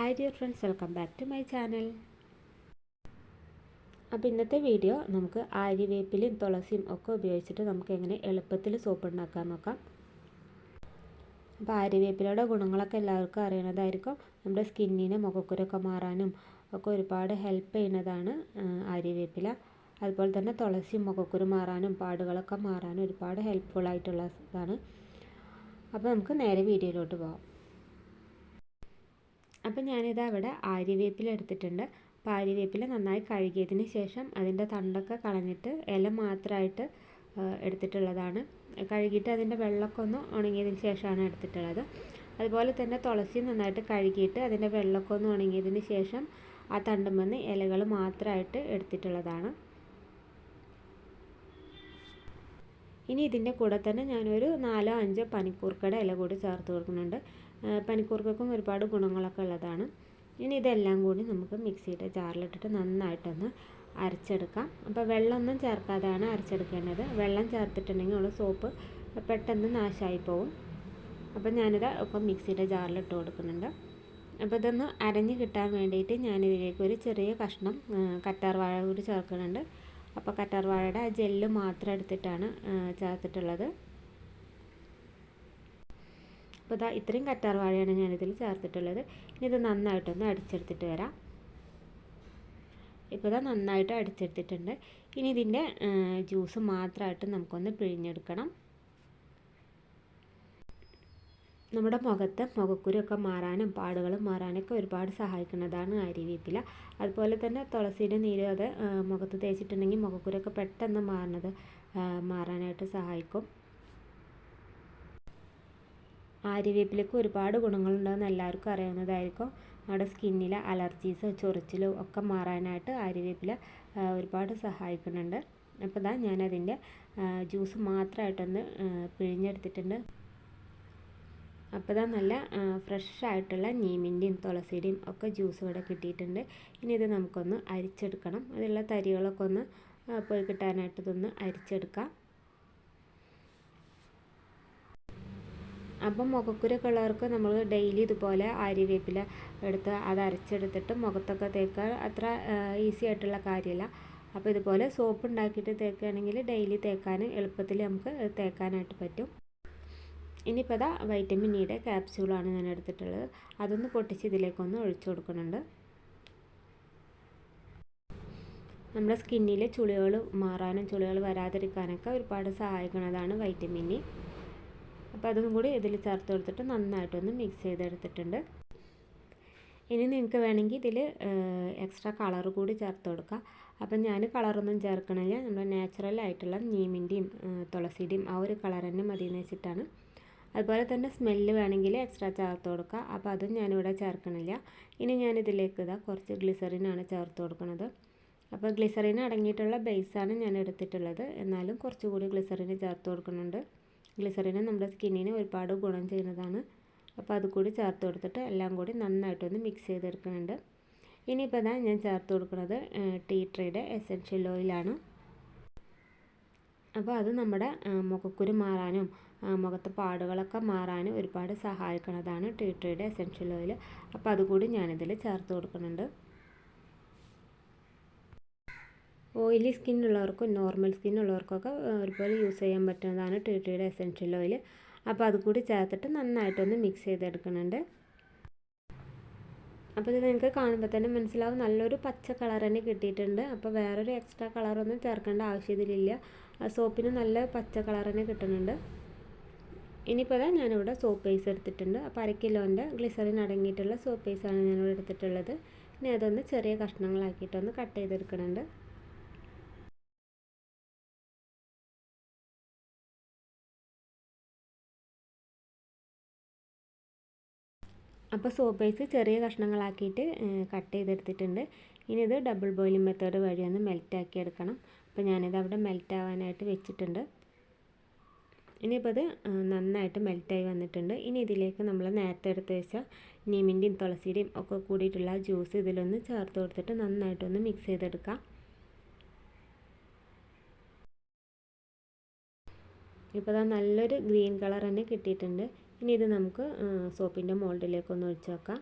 Hi dear friends welcome back to my channel. അപ്പോൾ ഇന്നത്തെ video നമുക്ക് ആര്യവേപ്പിലും തുളസിയും ഒക്കെ ഉപയോഗിച്ചിട്ട് നമുക്ക് എങ്ങനെ എളുപ്പത്തിൽ സോപ്പ് ഉണ്ടാക്കാൻ നോക്കാം. അപ്പോൾ ആര്യവേപ്പിലയുടെ ഗുണങ്ങളൊക്കെ എല്ലാവർക്കും അറിയണതായിരിക്കും. നമ്മുടെ സ്കിന്നിന് മുഖക്കുരൊക്കെ മാറാനും ഒക്കെ ഒരുപാട് ഹെൽപ്പ് ചെയ്യുന്നതാണ് ആര്യവേപ്പില അതുപോലെ തന്നെ തുളസി മുഖക്കുരു മാറാനും പാടുകളൊക്കെ മാറാനും ഒരുപാട് ഹെൽപ്ഫുൾ ആയിട്ടുള്ളതാണ്. അപ്പോൾ നമുക്ക് നേരെ വീഡിയോയിലോട്ട് പോകാം അപ്പോൾ ഞാനിത് അവിടെ ആര്യവേപ്പില എടുത്തിട്ടുണ്ട് അപ്പോൾ ആര്യവേപ്പില നന്നായി കഴുകിയതിന് ശേഷം അതിന്റെ തണ്ടൊക്കെ കളഞ്ഞിട്ട് ഇല മാത്രമായിട്ട് എടുത്തിട്ടുള്ളതാണ്. കഴുകിയിട്ട് അതിന്റെ വെള്ളമൊക്കെ ഒന്ന് ഉണങ്ങിയതിന് ശേഷമാണ് എടുത്തിട്ടുള്ളത്. അതുപോലെ തന്നെ തുളസി നന്നായിട്ട് കഴുകിയിട്ട് അതിന്റെ വെള്ളമൊക്കെ ഒന്ന് ഉണങ്ങിയതിന് ശേഷം ആ തണ്ടുമെന്ന് ഇലകൾ മാത്രമായിട്ട് എടുത്തിട്ടുള്ളതാണ്. ഇനി ഇതിന്റെ കൂടെ തന്നെ ഞാനൊരു നാലോ അഞ്ചോ പനിക്കൂർക്കയുടെ ഇല കൂടി ചേർത്ത് കൊടുക്കുന്നുണ്ട്. പനിക്കൂർക്കും ഒരുപാട് ഗുണങ്ങളൊക്കെ ഉള്ളതാണ്. ഇനി ഇതെല്ലാം കൂടി നമുക്ക് മിക്സിയുടെ ജാറിലിട്ടിട്ട് നന്നായിട്ടൊന്ന് അരച്ചെടുക്കാം. അപ്പോൾ വെള്ളമൊന്നും ചേർക്കാതെയാണ് അരച്ചെടുക്കേണ്ടത്. വെള്ളം ചേർത്തിട്ടുണ്ടെങ്കിൽ ഉള്ള സോപ്പ് പെട്ടെന്ന് നാശമായി പോവും അപ്പോൾ ഞാനിത് ഇപ്പം മിക്സിയുടെ ജാറിലിട്ട് കൊടുക്കുന്നുണ്ട്. അപ്പോൾ ഇതൊന്ന് അരഞ്ഞ് കിട്ടാൻ വേണ്ടിയിട്ട് ഞാനിതിലേക്ക് ഒരു ചെറിയ കഷ്ണം കറ്റാർ വാഴ കൂടി ചേർക്കുന്നുണ്ട്. അപ്പോൾ കറ്റാർ വാഴയുടെ ആ ജെല്ല് മാത്രം എടുത്തിട്ടാണ് ചേർത്തിട്ടുള്ളത്. അപ്പോൾ ഇതാ ഇത്രയും കറ്റാർ വാഴയാണ് ഞാനിതിൽ ചേർത്തിട്ടുള്ളത്. ഇനി ഇത് നന്നായിട്ടൊന്ന് അടിച്ചെടുത്തിട്ട് വരാം. ഇപ്പോൾ ഇതാ നന്നായിട്ട് അടിച്ചെടുത്തിട്ടുണ്ട്. ഇനി ഇതിന്റെ ജ്യൂസ് മാത്രമായിട്ട് നമുക്കൊന്ന് പിഴിഞ്ഞെടുക്കണം. നമ്മുടെ മുഖത്ത് മുഖക്കുരുവൊക്കെ മാറാനും പാടുകൾ മാറാനൊക്കെ ഒരുപാട് സഹായിക്കുന്നതാണ് ആര്യവേപ്പില അതുപോലെ തന്നെ തുളസിയുടെ നീര് അത് മുഖത്ത് തേച്ചിട്ടുണ്ടെങ്കിൽ മുഖക്കുരൊക്കെ പെട്ടെന്ന് മാറുന്നത് മാറാനായിട്ട് സഹായിക്കും. ആര്യവേപ്പിലയ്ക്ക് ഒരുപാട് ഗുണങ്ങളുണ്ടെന്ന് എല്ലാവർക്കും അറിയാവുന്നതായിരിക്കും. നമ്മുടെ സ്കിന്നിലെ അലർജീസ് ചൊറിച്ചിലും ഒക്കെ മാറാനായിട്ട് ആര്യവേപ്പില ഒരുപാട് സഹായിക്കുന്നുണ്ട്. അപ്പോൾ ഇതാ ഞാനതിന്റെ ജ്യൂസ് മാത്രമായിട്ടൊന്ന് പിഴിഞ്ഞെടുത്തിട്ടുണ്ട്. അപ്പോൾ ഇതാ നല്ല ഫ്രഷ് ആയിട്ടുള്ള നീമിന്റെയും തുളസിയുടെയും ഒക്കെ ജ്യൂസ് ഇവിടെ കിട്ടിയിട്ടുണ്ട്. ഇനി ഇത് നമുക്കൊന്ന് അരിച്ചെടുക്കണം. അതിലുള്ള തരികളൊക്കെ ഒന്ന് പോയി കിട്ടാനായിട്ട് ഇതൊന്ന് അരിച്ചെടുക്കാം. അപ്പം മുഖക്കുരൊക്കെ ഉള്ളവർക്ക് നമ്മൾ ഡെയിലി ഇതുപോലെ ആര്യവേപ്പില എടുത്ത് അത് അരച്ചെടുത്തിട്ട് മുഖത്തൊക്കെ തേക്കാൻ അത്ര ഈസി ആയിട്ടുള്ള കാര്യമല്ല. അപ്പോൾ ഇതുപോലെ സോപ്പ് ഉണ്ടാക്കിയിട്ട് തേക്കുകയാണെങ്കിൽ ഡെയിലി തേക്കാനും എളുപ്പത്തിൽ നമുക്ക് തേക്കാനായിട്ട് പറ്റും. ഇനിയിപ്പോൾ അതാ വൈറ്റമിൻ ഇയുടെ ക്യാപ്സ്യൂളാണ് ഞാൻ എടുത്തിട്ടുള്ളത്. അതൊന്ന് പൊട്ടിച്ച് ഇതിലേക്കൊന്ന് ഒഴിച്ചു കൊടുക്കുന്നുണ്ട്. നമ്മുടെ സ്കിന്നിലെ ചുളികൾ മാറാനും ചുളികൾ വരാതിരിക്കാനൊക്കെ ഒരുപാട് സഹായിക്കുന്നതാണ് വൈറ്റമിൻ ഇ അപ്പോൾ അതും കൂടി ഇതിൽ ചേർത്ത് കൊടുത്തിട്ട് നന്നായിട്ടൊന്ന് മിക്സ് ചെയ്തെടുത്തിട്ടുണ്ട്. ഇനി നിങ്ങൾക്ക് വേണമെങ്കിൽ ഇതിൽ എക്സ്ട്രാ കളർ കൂടി ചേർത്ത് കൊടുക്കാം. അപ്പം ഞാൻ കളറൊന്നും ചേർക്കണില്ല. നമ്മുടെ നാച്ചുറൽ ആയിട്ടുള്ള നീമിന്റെയും തുളസിയുടെയും ആ ഒരു കളർ തന്നെ മതി എന്ന് വെച്ചിട്ടാണ്. അതുപോലെ തന്നെ സ്മെല്ല് വേണമെങ്കിൽ എക്സ്ട്രാ ചേർത്ത് കൊടുക്കുക അപ്പോൾ അതും ഞാനിവിടെ ചേർക്കണില്ല. ഇനി ഞാനിതിലേക്ക് ഇതാ കുറച്ച് ഗ്ലിസറിനാണ് ചേർത്ത് കൊടുക്കുന്നത് അപ്പോൾ ഗ്ലിസറിൻ അടങ്ങിയിട്ടുള്ള ബേസാണ് ഞാൻ എടുത്തിട്ടുള്ളത്. എന്നാലും കുറച്ചുകൂടി ഗ്ലിസറിന് ചേർത്ത് കൊടുക്കുന്നുണ്ട്. ഗ്ലിസറിന് നമ്മുടെ സ്കിന്നിന് ഒരുപാട് ഗുണം ചെയ്യുന്നതാണ്. അപ്പോൾ അത് കൂടി ചേർത്ത് കൊടുത്തിട്ട് എല്ലാം കൂടി നന്നായിട്ടൊന്ന് മിക്സ് ചെയ്തെടുക്കുന്നുണ്ട്. ഇനിയിപ്പോൾ ഇതാ ഞാൻ ചേർത്ത് കൊടുക്കുന്നത് ടീ ട്രീയുടെ എസൻഷ്യൽ ഓയിലാണ് അപ്പോൾ അത് നമ്മുടെ മുഖക്കുരു മാറാനും മുഖത്ത് പാടുകളൊക്കെ മാറാനും ഒരുപാട് സഹായിക്കുന്നതാണ് ടീ ട്രീയുടെ എസൻഷ്യൽ ഓയിൽ അപ്പോൾ അതുകൂടി ഞാനിതിൽ ചേർത്ത് കൊടുക്കുന്നുണ്ട്. ഓയിലി സ്കിന്നുള്ളവർക്കും നോർമൽ സ്കിന്നുള്ളവർക്കൊക്കെ ഒരുപോലെ യൂസ് ചെയ്യാൻ പറ്റുന്നതാണ് ടി ടിയുടെ എസെൻഷ്യൽ ഓയിൽ അപ്പോൾ അത് കൂടി ചേർത്തിട്ട് നന്നായിട്ടൊന്ന് മിക്സ് ചെയ്തെടുക്കുന്നുണ്ട്. അപ്പോൾ ഇത് നിങ്ങൾക്ക് കാണുമ്പോൾ തന്നെ മനസ്സിലാവും നല്ലൊരു പച്ച കളർ തന്നെ കിട്ടിയിട്ടുണ്ട്. അപ്പോൾ വേറൊരു എക്സ്ട്രാ കളറൊന്നും ചേർക്കേണ്ട ആവശ്യത്തിലില്ല. സോപ്പിന് നല്ല പച്ച കളർ തന്നെ കിട്ടുന്നുണ്ട്. ഇനിയിപ്പോൾ അതാ ഞാനിവിടെ സോപ്പ് പേസ് എടുത്തിട്ടുണ്ട്. അപ്പോൾ അര കിലോന്റെ ഗ്ലിസറിൻ അടങ്ങിയിട്ടുള്ള സോപ്പ് പേസാണ് ഞാനിവിടെ എടുത്തിട്ടുള്ളത്. ഇനി അതൊന്ന് ചെറിയ കഷ്ണങ്ങളാക്കിയിട്ടൊന്ന് കട്ട് ചെയ്തെടുക്കുന്നുണ്ട്. അപ്പോൾ സോപ്പ് ബേസ് ചെറിയ കഷ്ണങ്ങളാക്കിയിട്ട് കട്ട് ചെയ്തെടുത്തിട്ടുണ്ട്. ഇനി ഇത് ഡബിൾ ബോയിലിംഗ് മെത്തേഡ് വഴി ഒന്ന് മെൽറ്റാക്കി എടുക്കണം. അപ്പോൾ ഞാനിത് അവിടെ മെൽറ്റ് ആവാനായിട്ട് വെച്ചിട്ടുണ്ട്. ഇനിയിപ്പോൾ ഇത് നന്നായിട്ട് മെൽറ്റായി വന്നിട്ടുണ്ട്. ഇനി ഇതിലേക്ക് നമ്മൾ നേരത്തെ എടുത്ത് വെച്ച നീമിന്റെയും തുളസിയുടെയും ഒക്കെ കൂടിയിട്ടുള്ള ജ്യൂസ് ഇതിലൊന്ന് ചേർത്ത് കൊടുത്തിട്ട് നന്നായിട്ടൊന്ന് മിക്സ് ചെയ്തെടുക്കാം. ഇപ്പോൾ ഇതാ നല്ലൊരു ഗ്രീൻ കളർ തന്നെ കിട്ടിയിട്ടുണ്ട്. ഇനി ഇത് നമുക്ക് സോപ്പിന്റെ മോൾഡിലേക്കൊന്ന് ഒഴിച്ചു ഒഴിച്ചേക്കാം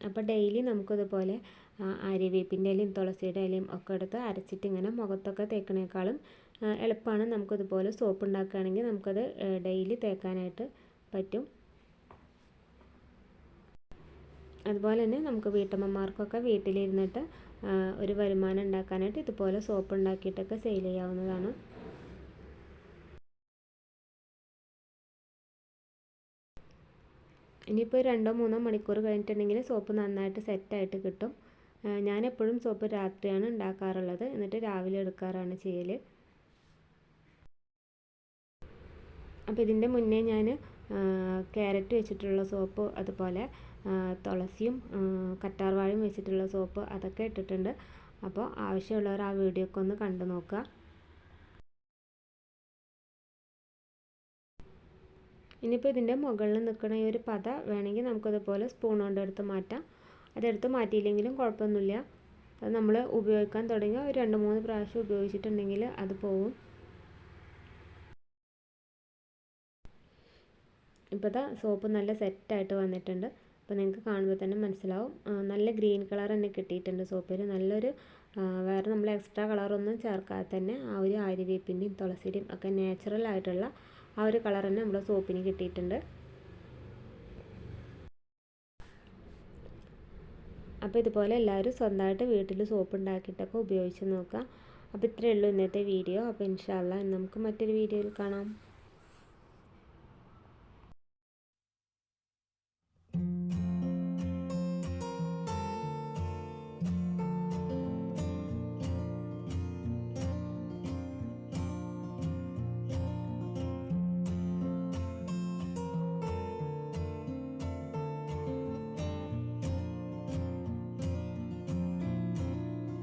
അപ്പോൾ ഡെയിലി നമുക്കിതുപോലെ അരിവേപ്പിന്റെ ഇലയും തുളസിയുടെ ഇലയും ഒക്കെ എടുത്ത് അരച്ചിട്ട് ഇങ്ങനെ മുഖത്തൊക്കെ തേക്കണേക്കാളും എളുപ്പമാണ് നമുക്കിതുപോലെ സോപ്പ് ഉണ്ടാക്കുകയാണെങ്കിൽ നമുക്കത് ഡെയിലി തേക്കാനായിട്ട് പറ്റും. അതുപോലെ തന്നെ നമുക്ക് വീട്ടമ്മമാർക്കൊക്കെ വീട്ടിലിരുന്നിട്ട് ഒരു വരുമാനം ഉണ്ടാക്കാനായിട്ട് ഇതുപോലെ സോപ്പ് ഉണ്ടാക്കിയിട്ടൊക്കെ സെയിൽ ചെയ്യാവുന്നതാണ്. ഇനിയിപ്പോൾ രണ്ടോ മൂന്നോ മണിക്കൂർ കഴിഞ്ഞിട്ടുണ്ടെങ്കിൽ സോപ്പ് നന്നായിട്ട് സെറ്റായിട്ട് കിട്ടും. ഞാൻ എപ്പോഴും സോപ്പ് രാത്രിയാണ് ഉണ്ടാക്കാറുള്ളത്. എന്നിട്ട് രാവിലെ എടുക്കാറാണ് ചെയ്യൽ അപ്പോൾ ഇതിന്റെ മുന്നേ ഞാൻ ക്യാരറ്റ് വെച്ചിട്ടുള്ള സോപ്പ് അതുപോലെ തുളസിയും കറ്റാർവാഴയും വെച്ചിട്ടുള്ള സോപ്പ് അതൊക്കെ ഇട്ടിട്ടുണ്ട്. അപ്പോൾ ആവശ്യമുള്ളവർ ആ വീഡിയോ ഒക്കെ ഒന്ന് കണ്ടു നോക്കുക. ഇനിയിപ്പോൾ ഇതിന്റെ മുകളിൽ നിൽക്കുന്ന ഈ ഒരു പത വേണമെങ്കിൽ നമുക്കതുപോലെ സ്പൂൺ കൊണ്ട് എടുത്ത് മാറ്റാം. അതെടുത്ത് മാറ്റിയില്ലെങ്കിലും കുഴപ്പമൊന്നുമില്ല. അത് നമ്മൾ ഉപയോഗിക്കാൻ തുടങ്ങിയ ഒരു രണ്ട് മൂന്ന് പ്രാവശ്യം ഉപയോഗിച്ചിട്ടുണ്ടെങ്കിൽ അത് പോവും. ഇപ്പോൾ സോപ്പ് നല്ല സെറ്റായിട്ട് വന്നിട്ടുണ്ട്. അപ്പോൾ നിങ്ങൾക്ക് കാണുമ്പോൾ തന്നെ മനസ്സിലാവും. നല്ല ഗ്രീൻ കളർ തന്നെ കിട്ടിയിട്ടുണ്ട് സോപ്പിൽ നല്ലൊരു വേറെ നമ്മൾ എക്സ്ട്രാ കളറൊന്നും ചേർക്കാതെ തന്നെ ആ ഒരു ആര്യവേപ്പിന്റെയും തുളസിയുടെയും ഒക്കെ നാച്ചുറൽ ആയിട്ടുള്ള ആ ഒരു കളർ തന്നെ നമ്മുടെ സോപ്പിന് കിട്ടിയിട്ടുണ്ട്. അപ്പോൾ ഇതുപോലെ എല്ലാവരും സ്വന്തമായിട്ട് വീട്ടിൽ സോപ്പ് ഉണ്ടാക്കിയിട്ടൊക്കെ ഉപയോഗിച്ച് നോക്കുക അപ്പോൾ ഇത്രയേ ഉള്ളൂ ഇന്നത്തെ വീഡിയോ. അപ്പോൾ ഇൻഷാല്ല നമുക്ക് മറ്റൊരു വീഡിയോയിൽ കാണാം.